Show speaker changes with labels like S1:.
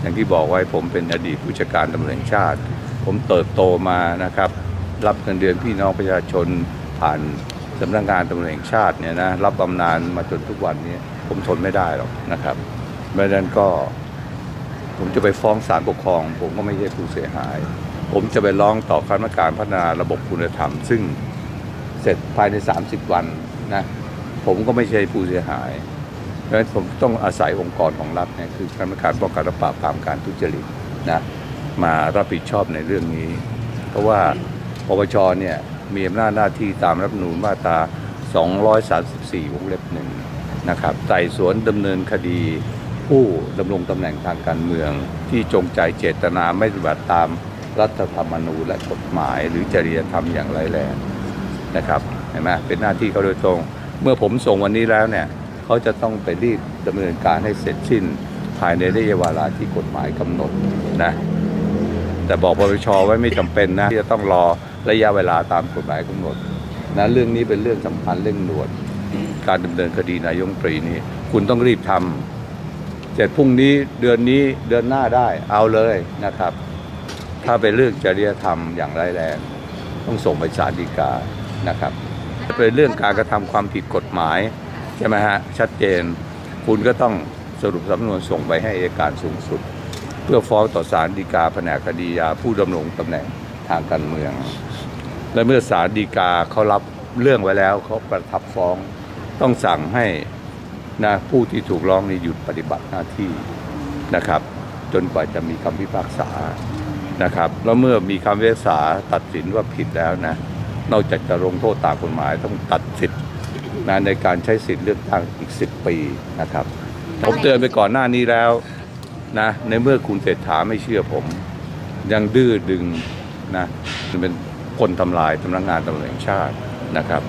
S1: อย่างที่บอกไว้ผมเป็นอดีตผู้จัดการตำรวจแห่งชาติ ผมเติบโตมานะครับ รับเงินเดือนพี่น้องประชาชนผ่านสำนักงานตำรวจแห่งชาติเนี่ยนะรับบำนาญมาจนทุกวันนี้ผมทนไม่ได้หรอกนะครับเพราะฉะนั้นก็ ผมจะไปฟ้องศาลปกครอง ผมก็ไม่ใช่ผู้เสียหาย ผมจะไปร้องต่อคณะกรรมการพัฒนาระบบคุณธรรม ซึ่งเสร็จภายใน 30 วันนะผมก็ไม่ใช่ผู้เสียหาย เพราะฉะนั้นผมต้องอาศัยองค์กรของรัฐเนี่ยคือคณะกรรมการป้องกันและปราบปรามการทุจริตนะมารับผิดชอบในเรื่องนี้ เพราะว่าปปชเนี่ยมีอำนาจหน้าที่ตามรัฐมนูญมาตรา 234 วงเล็บหนึ่งนะครับไต่สวนดำเนินคดีผู้ดำรงตำแหน่งทางการเมือง ที่จงใจเจตนาไม่ปฏิบัติตามรัฐธรรมนูญและกฎหมาย หรือจริยธรรมอย่างไรแรงนะครับเห็นไหมเป็นหน้าที่เขาโดยตรง เมื่อผมส่งวันนี้แล้วเนี่ย เขาจะต้องไปรีบดำเนินการให้เสร็จสิ้น ภายในระยะเวลาที่กฎหมายกำหนดนะแต่บอกปปชไว้ไม่จำเป็นนะที่จะต้องรอระยะเวลาตามกฎหมายกำหนดนะเรื่องนี้เป็นเรื่องสำคัญเรื่องด่วนการดำเนินคดีนายกรัฐมนตรีนี่คุณต้องรีบทำเสร็จพรุ่งนี้เดือนนี้เดือนหน้าได้เอาเลยนะครับ ถ้าเป็นเรื่องจริยธรรมอย่างร้ายแรงต้องส่งไปศาลฎีกานะครับเป็นเรื่องการกระทำความผิดกฎหมาย ใช่ไหมฮะ ชัดเจน คุณก็ต้องสรุปสำนวนส่งไปให้อัยการสูงสุด เพื่อฟ้องต่อศาลฎีกาแผนกคดียาผู้ดำรงตำแหน่งทางการเมือง และเมื่อศาลฎีกาเขารับเรื่องไว้แล้วเขาประทับฟ้อง ต้องสั่งให้นะผู้ที่ถูกร้องนี่หยุดปฏิบัติหน้าที่นะครับ จนกว่าจะมีคำพิพากษานะครับแล้วเมื่อมีคำพิพากษาตัดสินว่าผิดแล้วนะนอกจากจะลงโทษตามกฎหมายต้องตัดสิทธิ์ นะในการใช้สิทธิ์เลือกตั้งอีก 10 ปีนะครับ ผมเตือนไปก่อนหน้านี้แล้วนะในเมื่อคุณเศรษฐาไม่เชื่อผม ยังดื้อดึงนะเป็นคนทำลายสำนักงานตำรวจแห่งชาตินะครับ